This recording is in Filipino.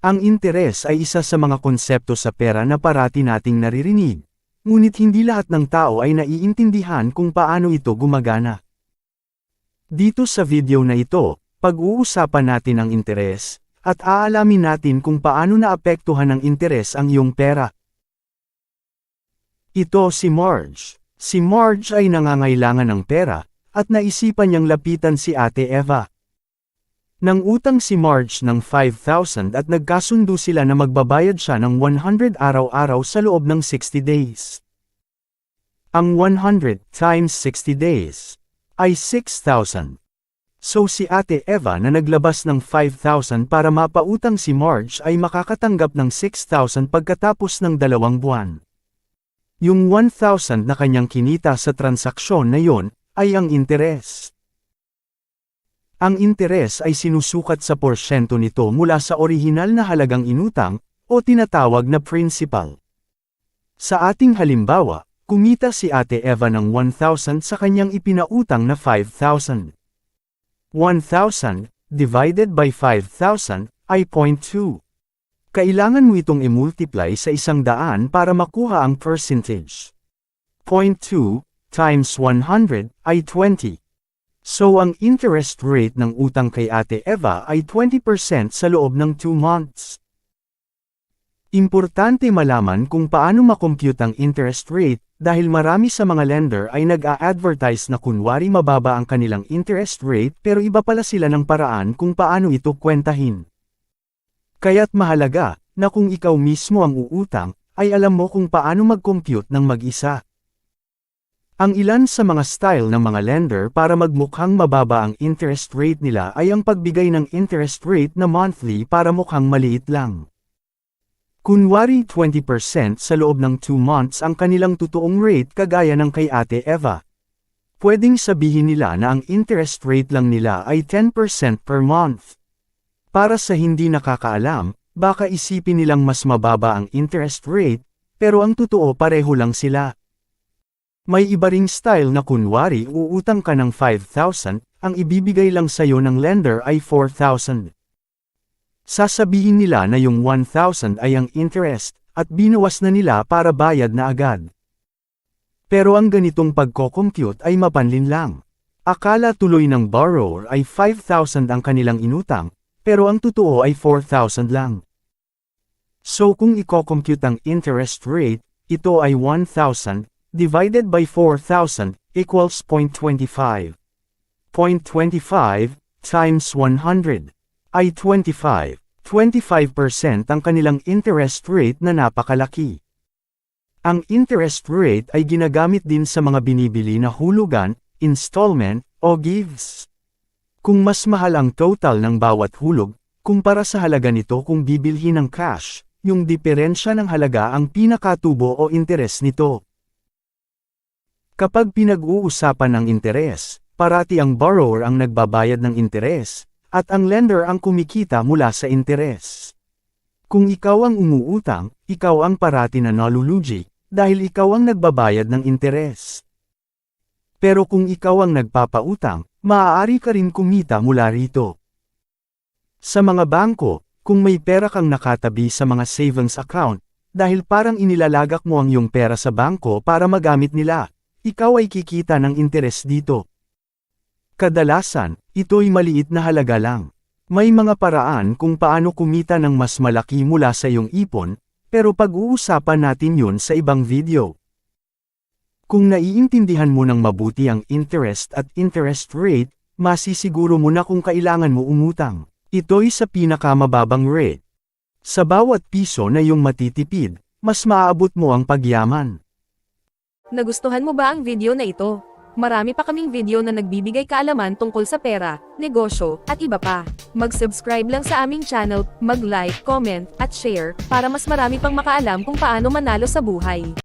Ang interes ay isa sa mga konsepto sa pera na parati nating naririnig. Ngunit hindi lahat ng tao ay naiintindihan kung paano ito gumagana. Dito sa video na ito, pag-uusapan natin ang interes, at aalamin natin kung paano naapektuhan ng interes ang iyong pera. Ito si Marge. Si Marge ay nangangailangan ng pera, at naisipan niyang lapitan si Ate Eva. Nang utang si Marge ng 5,000 at nagkasundo sila na magbabayad siya ng 100 araw-araw sa loob ng 60 days. Ang 100 times 60 days ay 6,000. So si Ate Eva na naglabas ng 5,000 para mapautang si Marge ay makakatanggap ng 6,000 pagkatapos ng dalawang buwan. Yung 1,000 na kanyang kinita sa transaksyon na yon ay ang interes. Ang interes ay sinusukat sa porsyento nito mula sa orihinal na halagang inutang, o tinatawag na principal. Sa ating halimbawa, kumita si Ate Eva ng 1,000 sa kanyang ipinautang na 5,000. 1,000 divided by 5,000 ay 0.2. Kailangan mo itong i-multiply sa isang daan para makuha ang percentage. 0.2 times 100 ay 20. So ang interest rate ng utang kay Ate Eva ay 20% sa loob ng 2 months. Importante malaman kung paano makompute ang interest rate dahil marami sa mga lender ay nag-a-advertise na kunwari mababa ang kanilang interest rate pero iba pala sila ng paraan kung paano ito kwentahin. Kaya't mahalaga na kung ikaw mismo ang uutang, ay alam mo kung paano mag-compute ng mag-isa. Ang ilan sa mga style ng mga lender para magmukhang mababa ang interest rate nila ay ang pagbigay ng interest rate na monthly para mukhang maliit lang. Kunwari 20% sa loob ng 2 months ang kanilang totoong rate kagaya ng kay Ate Eva. Pwedeng sabihin nila na ang interest rate lang nila ay 10% per month. Para sa hindi nakakaalam, baka isipin nilang mas mababa ang interest rate, pero ang totoo pareho lang sila. May iba ring style na kunwari uutang ka ng 5,000, ang ibibigay lang sa'yo ng lender ay 4,000. Sasabihin nila na yung 1,000 ay ang interest, at binuwas na nila para bayad na agad. Pero ang ganitong pagko-compute ay mapanlin lang. Akala tuloy ng borrower ay 5,000 ang kanilang inutang, pero ang totoo ay 4,000 lang. So kung i-compute ang interest rate, ito ay 1,000, divided by 4,000, equals 0.25. 0.25, times 100, ay 25. 25% ang kanilang interest rate na napakalaki. Ang interest rate ay ginagamit din sa mga binibili na hulugan, installment, o gives. Kung mas mahal ang total ng bawat hulog, kumpara sa halaga nito kung bibilhin ng cash, yung diferensya ng halaga ang pinakatubo o interes nito. Kapag pinag-uusapan ng interes, parati ang borrower ang nagbabayad ng interes, at ang lender ang kumikita mula sa interes. Kung ikaw ang umuutang, ikaw ang parati na nalulugi, dahil ikaw ang nagbabayad ng interes. Pero kung ikaw ang nagpapautang, maaari ka rin kumita mula rito. Sa mga bangko, kung may pera kang nakatabi sa mga savings account, dahil parang inilalagak mo ang iyong pera sa bangko para magamit nila, ikaw ay kikita ng interes dito. Kadalasan, ito'y maliit na halaga lang. May mga paraan kung paano kumita ng mas malaki mula sa iyong ipon, pero pag-uusapan natin yun sa ibang video. Kung naiintindihan mo ng mabuti ang interest at interest rate, masisiguro mo na kung kailangan mo umutang. Ito'y sa pinakamababang rate. Sa bawat piso na iyong matitipid, mas maaabot mo ang pagyaman. Nagustuhan mo ba ang video na ito? Marami pa kaming video na nagbibigay kaalaman tungkol sa pera, negosyo, at iba pa. Mag-subscribe lang sa aming channel, mag-like, comment, at share, para mas marami pang makaalam kung paano manalo sa buhay.